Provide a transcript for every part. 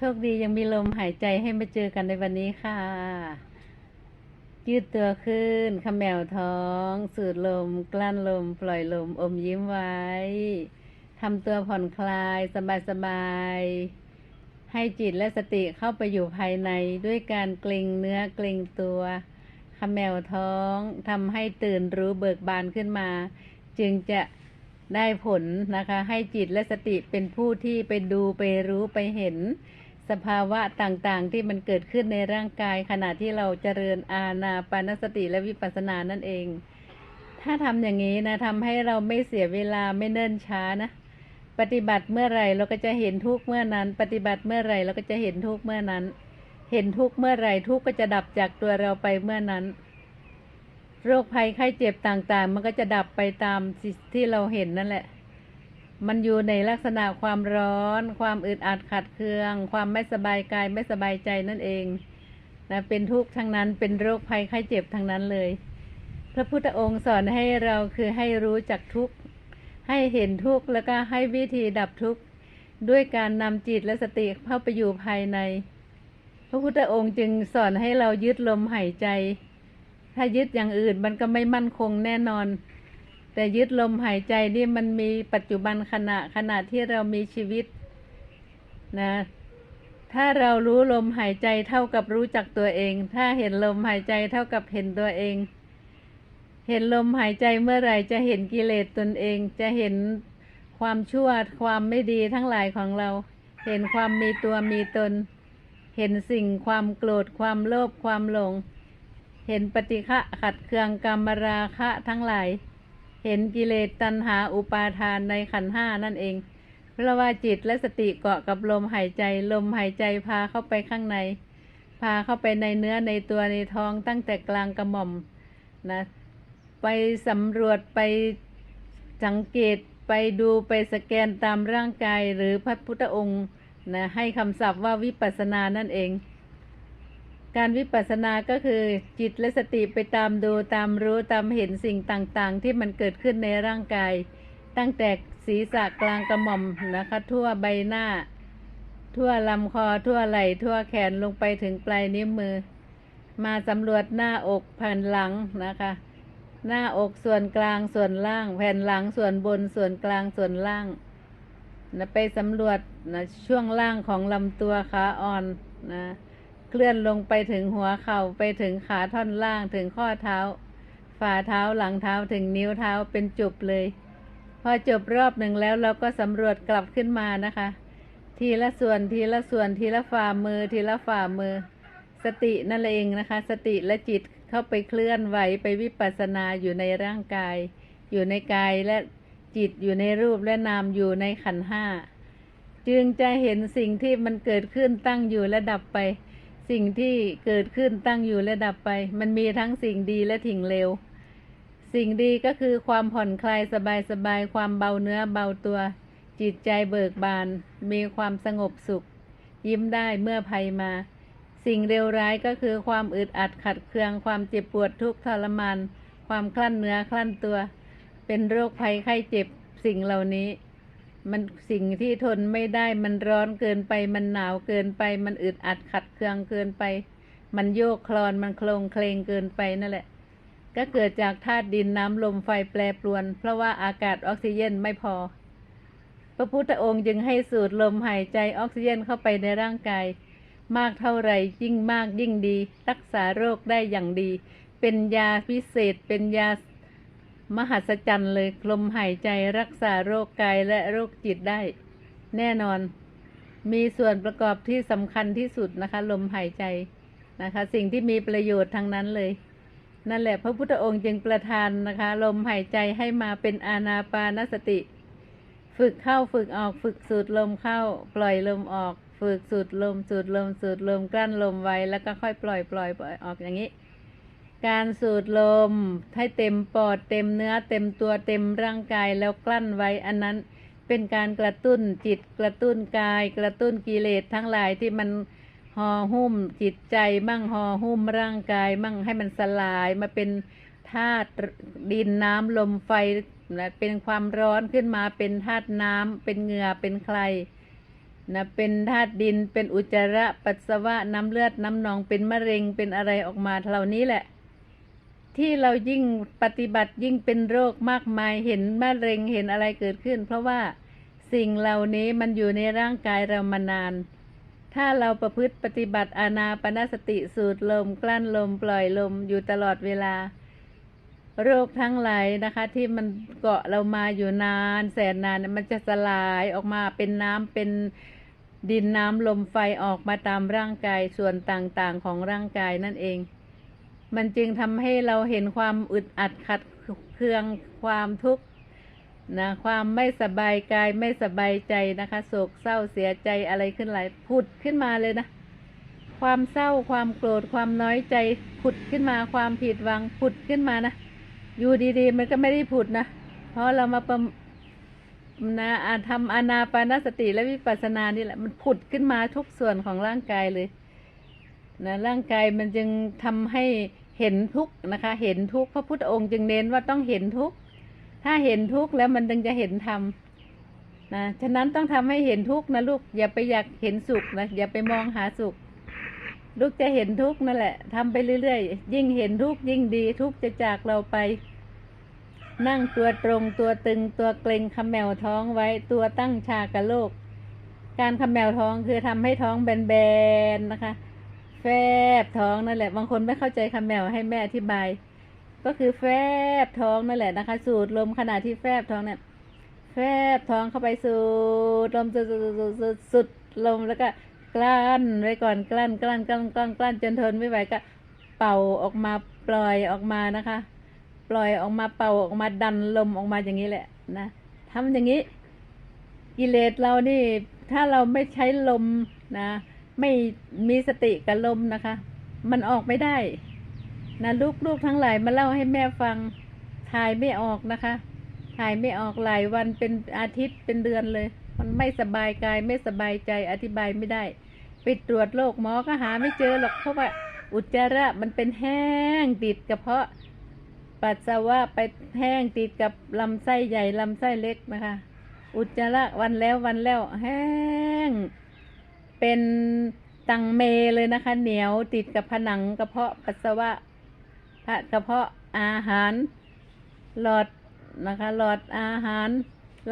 โชคดียังมีลมหายใจให้มาเจอกันในวันนี้ค่ะ ยืดตัวขึ้นขมแมวท้อง สูดลม กลั้นลม ปล่อยลม อมยิ้มไว้ทำตัวผ่อนคลาย สบายๆให้จิตและสติเข้าไปอยู่ภายในด้วยการเกร็งเนื้อเกร็งตัวขมแมวท้องทำให้ตื่นรู้เบิกบานขึ้นมา จึงจะได้ผลนะคะ ให้จิตและสติเป็นผู้ที่ไปดูไปรู้ไปเห็น สภาวะต่างๆ ที่มันเกิดขึ้นในร่างกาย ขณะที่เราเจริญอาณาปานสติและวิปัสสนานั่นเอง ถ้าทำอย่างนี้นะทำให้เราไม่เสียเวลาไม่เนิ่นช้านะปฏิบัติเมื่อไหร่เราก็จะเห็นทุกข์เมื่อนั้น ปฏิบัติเมื่อไหร่เราก็จะเห็นทุกข์เมื่อนั้น เห็นทุกข์เมื่อไหร่ทุกข์ก็จะดับจากตัวเราไปเมื่อนั้น โรคภัยไข้เจ็บต่างๆ มันก็จะดับไปตามที่เราเห็นนั่นแหละ มันอยู่ในลักษณะความร้อน ความอึดอัดขัดเคือง ความไม่สบายกายไม่สบายใจนั่นเองนะเป็นทุกข์ทั้งนั้นเป็นโรคภัยไข้เจ็บทั้งนั้นเลย พระพุทธองค์สอนให้เราคือให้รู้จักทุกข์ให้เห็นทุกข์แล้วก็ให้วิธีดับทุกข์ด้วยการนำจิตและสติเข้าไปอยู่ภายใน พระพุทธองค์จึงสอนให้เรายึดลมหายใจ ถ้ายึดอย่างอื่นมันก็ไม่มั่นคงแน่นอน แต่ยึดลมหายใจนี่มันมีปัจจุบันขณะขณะที่เรามีชีวิตนะ ถ้าเรารู้ลมหายใจเท่ากับรู้จักตัวเอง ถ้าเห็นลมหายใจเท่ากับเห็นตัวเอง เห็นลมหายใจเมื่อไหร่จะเห็นกิเลสตนเอง จะเห็นความชั่วความไม่ดีทั้งหลายของเรา เห็นความมีตัวมีตน เห็นสิ่งความโกรธความโลภความหลง เห็นปฏิฆะขัดเคืองกรรมราคะทั้งหลาย เห็นกิเลสตัณหาอุปาทานในขันห้านั่นเอง เพราะว่าจิตและสติเกาะกับลมหายใจ ลมหายใจพาเข้าไปข้างใน พาเข้าไปในเนื้อในตัวในท้องตั้งแต่กลางกระหม่อมนะไปสำรวจไปสังเกตไปดูไปสแกนตามร่างกายหรือพระพุทธองค์นะให้คำศัพท์ว่าวิปัสสนานั่นเอง การวิปัสสนาก็คือจิตและสติไปตามดูตามรู้ตามเห็นสิ่งต่างๆ ที่มันเกิดขึ้นในร่างกาย ตั้งแต่ศีรษะกลางกระหม่อมนะคะ ทั่วใบหน้า ทั่วลำคอทั่วไหล่ทั่วแขนลงไปถึงปลายนิ้วมือ มาสำรวจหน้าอกแผ่นหลังนะคะ หน้าอกส่วนกลางส่วนล่าง แผ่นหลังส่วนบนส่วนกลางส่วนล่างนะไปสำรวจนะช่วงล่างของลำตัวขาอ่อนนะ เคลื่อนลงไปถึงหัวเข่าไปถึงขาท่อนล่างถึงข้อเท้า ฝ่าเท้าหลังเท้าถึงนิ้วเท้าเป็นจุบเลย พอจบรอบหนึ่งแล้วเราก็สำรวจกลับขึ้นมานะคะ ทีละส่วนทีละส่วนทีละฝ่ามือทีละฝ่ามือ สตินั่นเองนะคะ สติและจิตเข้าไปเคลื่อนไหวไปวิปัสสนาอยู่ในร่างกาย อยู่ในกายและจิตอยู่ในรูปและนามอยู่ในขันห้าจึงจะเห็นสิ่งที่มันเกิดขึ้นตั้งอยู่และดับไป สิ่งที่เกิดขึ้นตั้งอยู่และดับไป มันมีทั้งสิ่งดีและถิ่งเลวสิ่งดีก็คือความผ่อนคลายสบายสบายความเบาเนื้อเบาตัว จิตใจเบิกบาน มีความสงบสุข ยิ้มได้เมื่อภัยมา สิ่งเลวร้ายก็คือความอึดอัดขัดเคือง ความเจ็บปวดทุกข์ทรมาน ความคลั่นเนื้อคลั่นตัว เป็นโรคภัยไข้เจ็บสิ่งเหล่านี้ มันสิ่งที่ทนไม่ได้มันร้อนเกินไป มันหนาวเกินไป มันอึดอัดขัดเคืองเกินไป มันโยกคลอนมันโคลงเคลงเกินไปนั่นแหละ ก็เกิดจากธาตุดินน้ำลมไฟแปรปรวน เพราะว่าอากาศออกซิเจนไม่พอ พระพุทธองค์จึงให้สูดลมหายใจออกซิเจนเข้าไปในร่างกาย มากเท่าไหร่ยิ่งมากยิ่งดี รักษาโรคได้อย่างดี เป็นยาพิเศษเป็นยา มหัศจรรย์เลยลมหายใจรักษาโรคกายและโรคจิตได้ แน่นอน มีส่วนประกอบที่สำคัญที่สุดนะคะ ลมหายใจนะคะ สิ่งที่มีประโยชน์ทั้งนั้นเลย นั่นแหละพระพุทธองค์จึงประทานนะคะ ลมหายใจให้มาเป็นอานาปานสติ ฝึกเข้าฝึกออกฝึกสูดลมเข้า ปล่อยลมออก ฝึกสูดลมสูดลมสูดลมกลั้นลมไว้แล้วก็ค่อยปล่อยปล่อยปล่อยออกอย่างนี้ การสูดลมให้เต็มปอดเต็มเนื้อเต็มตัวเต็มร่างกายแล้วกลั้นไว้อันนั้นเป็นการกระตุ้นจิตกระตุ้นกาย กระตุ้นกิเลสทั้งหลายที่มันห่อหุ้มจิตใจมั่งห่อหุ้มร่างกาย มั่งให้มันสลายมาเป็นธาตุดินน้ำลมไฟนะเป็นความร้อนขึ้นมาเป็นธาตุน้ำเป็นเหงื่อเป็นใครนะเป็นธาตุดินเป็นอุจจาระปัสสาวะน้ำเลือดน้ำหนองเป็นมะเร็งเป็นอะไรออกมาเหล่านี้แหละ ที่เรายิ่งปฏิบัติยิ่งเป็นโรคมากมายเห็นมะเร็งเห็นอะไรเกิดขึ้น เพราะว่าสิ่งเหล่านี้มันอยู่ในร่างกายเรามานาน ถ้าเราประพฤติปฏิบัติอานาปนสติสูดลม กลั้นลม ปล่อยลมอยู่ตลอดเวลา โรคทั้งหลายนะคะ ที่มันเกาะเรามาอยู่นาน แสนนานมันจะสลายออกมาเป็นน้ำเป็นดินน้ำลมไฟออกมาตามร่างกายส่วนต่างๆของร่างกายนั่นเอง มันจึงทำให้เราเห็นความอึดอัดขัดเคืองความทุกข์นะความไม่สบายกายไม่สบายใจนะคะโศกเศร้าเสียใจอะไรขึ้นหลายผุดขึ้นมาเลยนะ ความเศร้าความโกรธความน้อยใจผุดขึ้นมาความผิดหวังผุดขึ้นมานะ อยู่ดีๆ มันก็ไม่ได้ผุดนะ เพราะเรามาประนะอ่าทำอนาปานสติและวิปัสสนานี่แหละมันผุดขึ้นมาทุกส่วนของร่างกายเลย นะร่างกายมันจึงทำให้เห็นทุกนะคะ เห็นทุกพระพุทธองค์จึงเน้นว่าต้องเห็นทุกถ้าเห็นทุกแล้วมันจึงจะเห็นธรรมนะฉะนั้นต้องทำให้เห็นทุกนะลูกอย่าไปอยากเห็นสุขนะอย่าไปมองหาสุข ลูกจะเห็นทุกนั่นแหละทำไปเรื่อยๆ ยิ่งเห็นทุกยิ่งดีทุกจะจากเราไป นั่งตัวตรงตัวตึงตัวเกร็งขมแมวท้องไว้ตัวตั้งฉากกับโลก การขมแมวท้องคือทำให้ท้องแบนๆนะคะ แฟบท้องนั่นแหละ บางคนไม่เข้าใจคำแมวให้แม่อธิบาย ก็คือแฟบท้องนั่นแหละนะคะ สูดลมขณะที่แฟบท้องเนี่ยแฟบท้องเข้าไปสูดลมสุดสุดสุดสุดลมแล้วก็กลั้นไว้ก่อนกลั้นกลั้นกลั้นกลั้นกลั้นจนทนไม่ไหวก็เป่าออกมาปล่อยออกมานะคะ ปล่อยออกมาเป่าออกมาดันลมออกมาอย่างนี้แหละนะทำอย่างนี้กิเลสเรานี่ถ้าเราไม่ใช้ลมนะ ไม่มีสติกับลมนะคะ มันออกไม่ได้ นะลูกๆทั้งหลายมาเล่าให้แม่ฟังถ่ายไม่ออกนะคะ ถ่ายไม่ออกหลายวันเป็นอาทิตย์เป็นเดือนเลย มันไม่สบายกายไม่สบายใจอธิบายไม่ได้ ไปตรวจโรคหมอก็หาไม่เจอหรอกเพราะว่าอุจจาระมันเป็นแห้งติดกระเพาะปัสสาวะไปแห้งติดกับลำไส้ใหญ่ลำไส้เล็กนะคะ อุจจาระวันแล้ววันแล้วแห้ง เป็นตังเมเลยนะคะ เหนียวติดกับผนังกระเพาะปัสสาวะกระเพาะอาหาร หลอดนะคะ หลอดอาหาร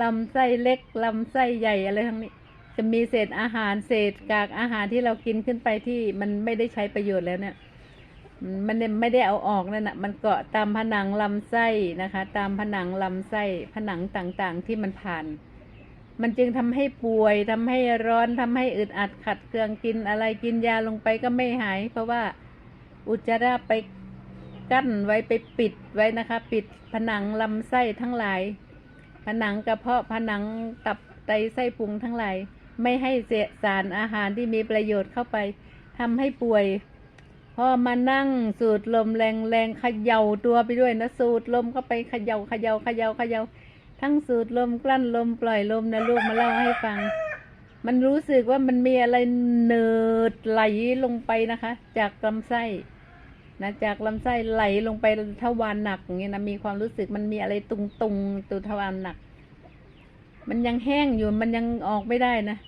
ลำไส้เล็กลำไส้ใหญ่อะไรทั้งนี้ จะมีเศษอาหารเศษกากอาหารที่เรากินขึ้นไปที่มันไม่ได้ใช้ประโยชน์แล้วเนี่ย มันไม่ได้เอาออกนั่นนะมันเกาะตามผนังลำไส้นะคะ ตามผนังลำไส้ผนังต่างๆที่มันผ่าน มันจึงทำให้ป่วยทำให้ร้อนทำให้อึดอัดขัดเคืองกินอะไรกินยาลงไปก็ไม่หาย เพราะว่าอุจจาระไปกั้นไว้ไปปิดไว้นะคะ ปิดผนังลำไส้ทั้งหลาย ผนังกระเพาะผนังตับไตไส้พุงทั้งหลาย ไม่ให้เสสารอาหารที่มีประโยชน์เข้าไปทำให้ป่วย พอมานั่งสูดลมแรงแรงๆเขย่าตัวไปด้วยนะสูดลมเข้าไปเขย่าเขย่าเขย่าเขย่า ทั้งสูดลมกลั้นลมปล่อยลมนะลูกมาเล่าให้ฟัง มันรู้สึกว่ามันมีอะไรเนิดไหลลงไปนะคะ จากลำไส้นะจากลำไส้ไหลลงไปทวารหนักอย่างเงี้ยนะมีความรู้สึกมันมีอะไรตุงตุงตัวทวารหนัก มันยังแห้งอยู่มันยังออกไม่ได้นะ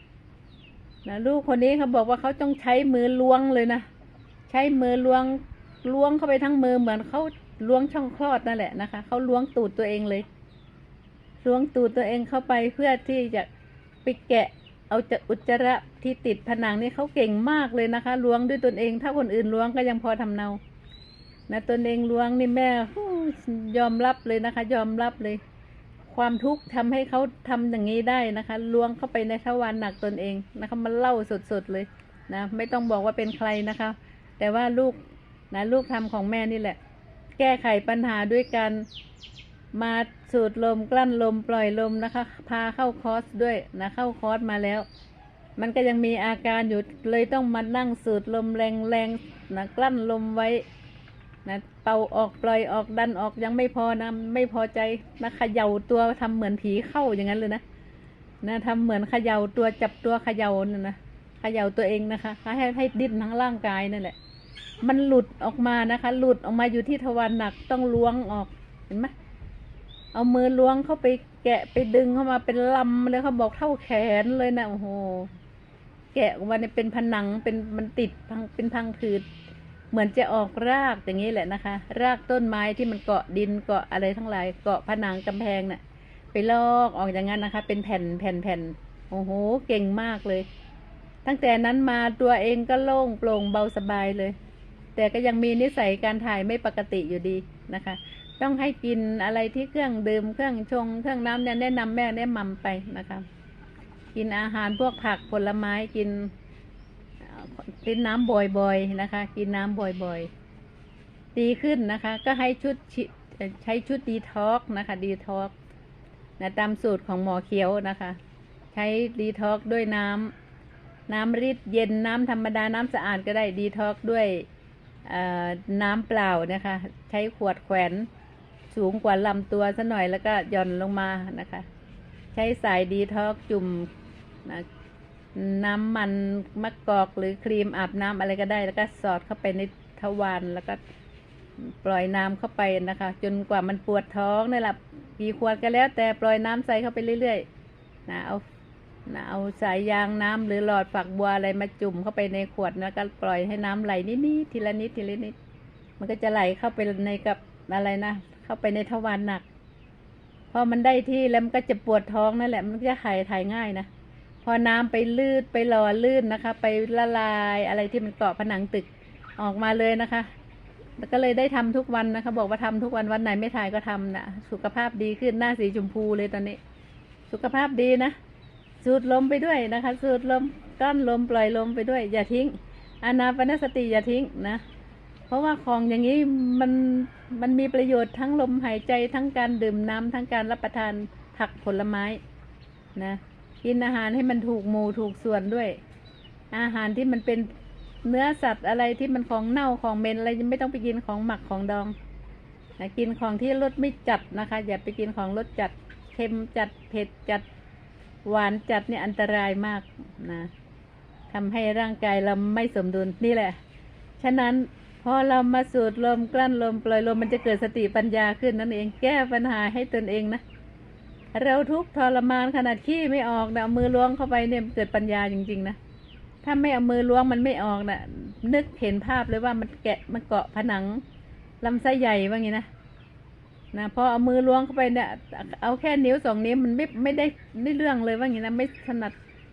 นะลูกคนนี้เขาบอกว่าเขาต้องใช้มือล้วงเลยนะใช้มือล้วงล้วงเข้าไปทั้งมือเหมือนเขาล้วงช่องคลอดนั่นแหละนะคะเขาล้วงตูดตัวเองเลย วงตูดตัวเองเข้าไปเพื่อที่จะไปแกะเอาจะอุจจาระที่ติดผนังนี่เขาเก่งมากเลยนะคะล้วงด้วยตนเอง ถ้าคนอื่นล้วงก็ยังพอทำเนานะตนเองล้วงนี่แม่ยยอมรับเลยนะคะ ยอมรับเลย ความทุกข์ทำให้เขาทำอย่างนี้ได้นะคะ ล้วงเข้าไปในทวารหนักตนเองนะคะมันเล่าสดๆเลยนะไม่ต้องบอกว่าเป็นใครนะคะ แต่ว่าลูกนะลูกทำของแม่นี่แหละ แก้ไขปัญหาด้วยการ มาสูดลมกลั้นลมปล่อยลมนะคะ พาเข้าคอร์สด้วยนะเข้าคอร์สมาแล้ว มันก็ยังมีอาการอยู่เลยต้องมานั่งสูดลมแรงๆนะกลั้นลมไว้นะเป่าออกปล่อยออกดันออกยังไม่พอนะไม่พอใจนะเขย่าตัวทำเหมือนผีเข้าอย่างนั้นเลยนะนะทำเหมือนเขย่าตัวจับตัวเขย่านั่นนะเขย่าตัวเองนะคะให้ให้ดิ้นทั้งร่างกายนั่นแหละ มันหลุดออกมานะคะ หลุดออกมาอยู่ที่ทวารหนักต้องล้วงออกเห็นไหม เอามือล้วงเข้าไปแกะไปดึงเข้ามาเป็นลำเลยเขาบอกเท่าแขนเลยนะโอ้โห แกะออกมาเนี่ยเป็นผนังเป็นมันติดพังเป็นพังผืดเหมือนจะออกรากอย่างนี้แหละนะคะ รากต้นไม้ที่มันเกาะดินเกาะอะไรทั้งหลายเกาะผนังกำแพงน่ะ ไปลอกออกอย่างนั้นนะคะ เป็นแผ่นแผ่นแผ่นโอ้โห เก่งมากเลย ตั้งแต่นั้นมาตัวเองก็โล่งโปร่งเบาสบายเลย แต่ก็ยังมีนิสัยการถ่ายไม่ปกติอยู่ดีนะคะ ต้องให้กินอะไรที่เครื่องดื่มเครื่องชง เครื่องน้ำเนี่ยแนะนำแม่แนะนำไปนะคะกินอาหารพวกผักผลไม้กินกินน้ำบ่อยๆนะคะ กินน้ำบ่อยๆดีขึ้นนะคะ ก็ให้ชุดใช้ชุดดีท็อกนะคะดีท็อกนะตามสูตรของหมอเขียวนะคะ ใช้ดีท็อกด้วยน้ำน้ำริดเย็นน้ำธรรมดาน้ำสะอาดก็ได้ดีท็อกด้วยน้ำเปล่านะคะ ใช้ขวดแขวน สูงกว่าลำตัวซะหน่อยแล้วก็หย่อนลงมานะคะ ใช้สายดีท็อกจุ่มนะน้ำมันมะกอกหรือครีมอาบน้ำอะไรก็ได้ แล้วก็สอดเข้าไปในทวารแล้วก็ปล่อยน้ำเข้าไปนะคะ จนกว่ามันปวดท้องนี่แหละกี่ขวดก็แล้ว แต่ปล่อยน้ำใส่เข้าไปเรื่อยๆนะเอานะเอาสายยางน้ำหรือหลอดฝักบัวอะไรมาจุ่มเข้าไปในขวดแล้วก็ปล่อยให้น้ำไหลนิดๆทีละนิดทีละนิด มันก็จะไหลเข้าไปในกับอะไรนะ เข้าไปในทวารหนัก พอมันได้ที่แล้วมันก็จะปวดท้องนั่นแหละ มันจะถ่ายถ่ายง่ายนะ พอน้ำไปลืดไปหล่อลื่นนะคะ ไปละลายอะไรที่มันเกาะผนังตึกออกมาเลยนะคะก็เลยได้ทำทุกวันนะคะ บอกว่าทำทุกวันวันไหนไม่ถ่ายก็ทำนะสุขภาพดีขึ้นหน้าสีชมพูเลยตอนนี้ สุขภาพดีนะสูดลมไปด้วยนะคะ สูดลมกั้นลมปล่อยลมไปด้วย อย่าทิ้ง อานาปนสติอย่าทิ้งนะ เพราะว่าของอย่างนี้มันมันมีประโยชน์ทั้งลมหายใจทั้งการดื่มน้ำทั้งการรับประทานผักผลไม้นะกินอาหารให้มันถูกหมู่ถูกส่วนด้วย อาหารที่มันเป็นเนื้อสัตว์อะไรที่มันของเน่าของเมนอะไรไม่ต้องไปกินของหมักของดองนะกินของที่รสไม่จัดนะคะ อย่าไปกินของรสจัดเค็มจัดเผ็ดจัดหวานจัดเนี่ยอันตรายมากนะทำให้ร่างกายเราไม่สมดุลนี่แหละ ฉะนั้น พอเรามาสูดลมกลั้นลมปล่อยลมมันจะเกิดสติปัญญาขึ้นนั่นเองแก้ปัญหาให้ตนเองนะ เราทุกทรมานขนาดขี้ไม่ออกนะเอามือล้วงเข้าไปเนี่ยเกิดปัญญาจริงๆนะถ้าไม่เอามือล้วงมันไม่ออกนะนึกเห็นภาพเลยว่ามันแกะมันเกาะผนังลำไส้ใหญ่ว่างี้นะนะพอเอามือล้วงเข้าไปเนี่ยเอาแค่นิ้วสองนิ้วมันไม่ไม่ได้ไม่เรื่องเลยว่างี้นะไม่ถนัด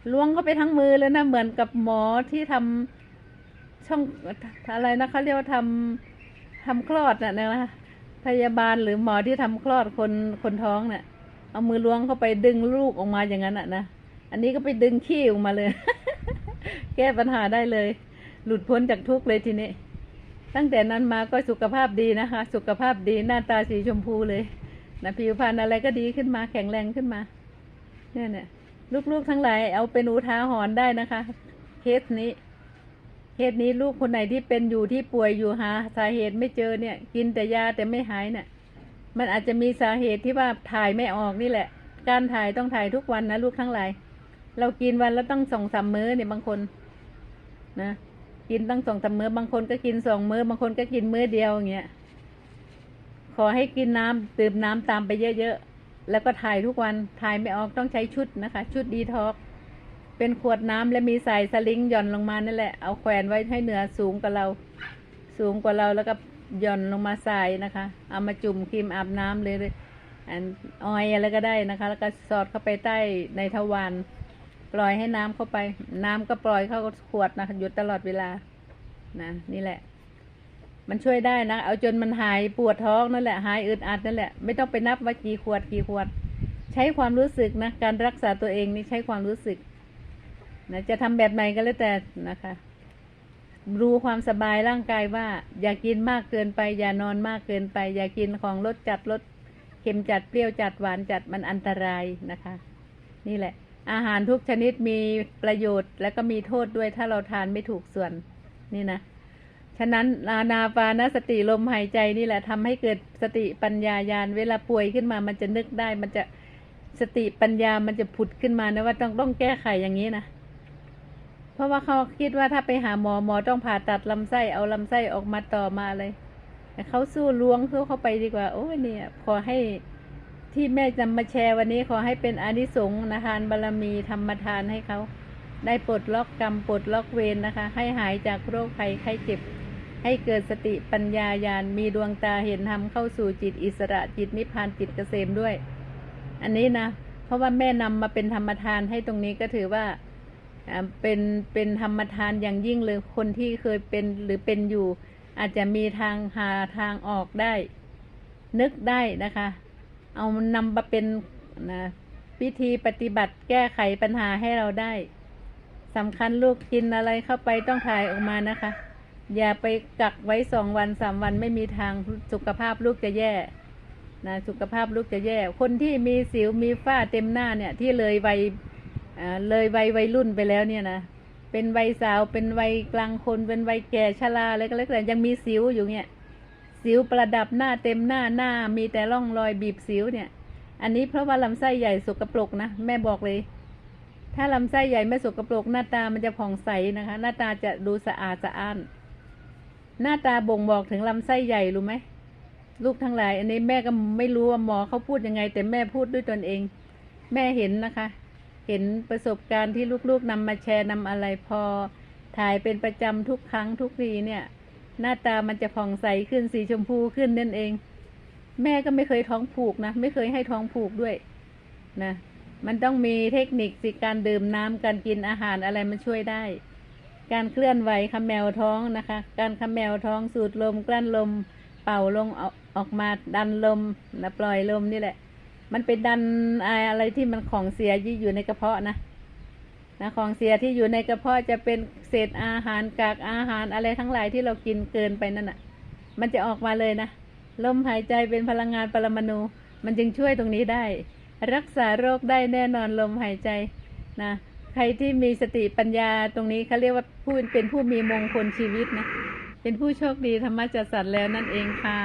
ล้วงเข้าไปทั้งมือเลยนะเหมือนกับหมอที่ทำ ช่องอะไรนะเขาเรียกว่าทำทำคลอดน่ะนะพยาบาลหรือหมอที่ทำคลอดคนคนท้องเนี่ยเอามือล้วงเข้าไปดึงลูกออกมาอย่างนั้นอะนะอันนี้ก็ไปดึงขี้ออกมาเลย แก้ปัญหาได้เลย หลุดพ้นจากทุกข์เลยทีนี้ ตั้งแต่นั้นมาก็สุขภาพดีนะคะ สุขภาพดีหน้าตาสีชมพูเลยนะผิวพรรณอะไรก็ดีขึ้นมา แข็งแรงขึ้นมา เนี่ยเนี่ยลูกๆทั้งหลายเอาเป็นอุทาหรณ์ได้นะคะ เคสนี้ เหตุนี้ลูกคนไหนที่เป็นอยู่ที่ป่วยอยู่หาสาเหตุไม่เจอเนี่ย กินแต่ยาแต่ไม่หายเนี่ย มันอาจจะมีสาเหตุที่ว่าถ่ายไม่ออกนี่แหละ การถ่ายต้องถ่ายทุกวันนะลูกทั้งหลาย เรากินวันแล้วต้องสองสามมื้อเนี่ยบางคนนะกินตั้งสองสามมื้อบางคนก็กินสองมื้อบางคนก็กินมื้อเดียวอย่างเงี้ยขอให้กินน้ำดื่มน้ำตามไปเยอะๆแล้วก็ถ่ายทุกวันถ่ายไม่ออกต้องใช้ชุดนะคะ ชุดดีท็อก เป็นขวดน้ำและมีสายสลิงหย่อนลงมานั่นแหละ เอาแขวนไว้ให้เหนือสูงกว่าเรา สูงกว่าเราแล้วก็หย่อนลงมาใส่นะคะ เอามาจุ่มครีมอาบน้ำเลยอันออยอะไรก็ได้นะคะ แล้วก็สอดเข้าไปใต้ในทวารปล่อยให้น้ำเข้าไป น้ำก็ปล่อยเข้าขวดนะคะหยุดตลอดเวลานะนี่แหละ มันช่วยได้นะ เอาจนมันหายปวดท้องนั่นแหละ หายอึดอัดนั่นแหละ ไม่ต้องไปนับว่ากี่ขวดกี่ขวด ใช้ความรู้สึกนะ การรักษาตัวเองนี่ใช้ความรู้สึก นะจะทำแบบไหนก็แล้วแต่นะคะ รู้ความสบายร่างกายว่า อย่ากินมากเกินไป อย่านอนมากเกินไป อย่ากินของรสจัดรสเค็มจัดเปรี้ยวจัดหวานจัดมันอันตรายนะคะ นี่แหละ อาหารทุกชนิดมีประโยชน์ และก็มีโทษด้วยถ้าเราทานไม่ถูกส่วนนี่นะฉะนั้นอานาปานสติลมหายใจนี่แหละทำให้เกิดสติปัญญายาณเวลาป่วยขึ้นมามันจะนึกได้ มันจะสติปัญญามันจะผุดขึ้นมานะว่าต้องต้องแก้ไขอย่างนี้นะ เพราะว่าเขาคิดว่าถ้าไปหาหมอหมอต้องผ่าตัดลำไส้เอาลำไส้ออกมาต่อมาเลยแต่เขาสู้ล้วงเขาเข้าไปดีกว่า โอ้ยเนี่ยขอให้ที่แม่จะมาแชร์วันนี้ขอให้เป็นอนิสงส์นะทานบารมีธรรมทานให้เขาได้ปลดล็อกกรรมปลดล็อกเวรนะคะ ให้หายจากโรคภัยไข้เจ็บ ให้เกิดสติปัญญาญาณมีดวงตาเห็นธรรมเข้าสู่จิตอิสระจิตนิพพานจิตเกษมด้วย อันนี้นะ เพราะว่าแม่นำมาเป็นธรรมทานให้ตรงนี้ก็ถือว่า เป็นเป็นธรรมทานอย่างยิ่งเลยคนที่เคยเป็นหรือเป็นอยู่ อาจจะมีทางหาทางออกได้ นึกได้นะคะ เอานำมาเป็นนะวิธีปฏิบัติแก้ไขปัญหาให้เราได้สำคัญลูกกินอะไรเข้าไปต้องถ่ายออกมานะคะ อย่าไปกักไว้สองวันสามวันไม่มีทางสุขภาพลูกจะแย่นะสุขภาพลูกจะแย่ คนที่มีสิวมีฝ้าเต็มหน้าเนี่ยที่เลยวัย เลยวัยวัยรุ่นไปแล้วเนี่ยนะเป็นวัยสาวเป็นวัยกลางคน เป็นวัยแก่ชราอะไรก็แล้วแต่ยังมีสิวอยู่เนี่ยสิวประดับหน้าเต็มหน้าหน้ามีแต่ร่องรอยบีบสิวเนี่ย อันนี้เพราะว่าลำไส้ใหญ่สกปรกนะแม่บอกเลย ถ้าลำไส้ใหญ่ไม่สกปรกหน้าตามันจะผ่องใสนะคะ หน้าตาจะดูสะอาดสะอ้าน หน้าตาบ่งบอกถึงลำไส้ใหญ่รู้ไหมลูกทั้งหลาย อันนี้แม่ก็ไม่รู้ว่าหมอเขาพูดยังไง แต่แม่พูดด้วยตนเอง แม่เห็นนะคะ เห็นประสบการณ์ที่ลูกๆนำมาแชร์นำอะไรพอ ถ่ายเป็นประจำทุกครั้งทุกทีเนี่ย หน้าตามันจะผ่องใสขึ้นสีชมพูขึ้นนั่นเอง แม่ก็ไม่เคยท้องผูกนะ ไม่เคยให้ท้องผูกด้วยนะมันต้องมีเทคนิคสิการดื่มน้ำการกินอาหารอะไรมันช่วยได้ การเคลื่อนไหวคำแมวท้องนะคะ การคำแมวท้องสูดลมกลั้นลม เป่าลงออกออกมาดันลมนะปล่อยลมนี่แหละ มันเป็นดันอะไรที่มันของเสียที่อยู่ในกระเพาะนะนะของเสียที่อยู่ในกระเพาะจะเป็นเศษอาหารกากอาหารอะไรทั้งหลายที่เรากินเกินไปนั่นน่ะ มันจะออกมาเลยนะลมหายใจเป็นพลังงานปรมาณูมันจึงช่วยตรงนี้ได้ รักษาโรคได้แน่นอนลมหายใจนะใครที่มีสติปัญญาตรงนี้เขาเรียกว่าผู้เป็นผู้มีมงคลชีวิตนะเป็นผู้โชคดีธรรมจัดสรรแล้วนั่นเองค่ะ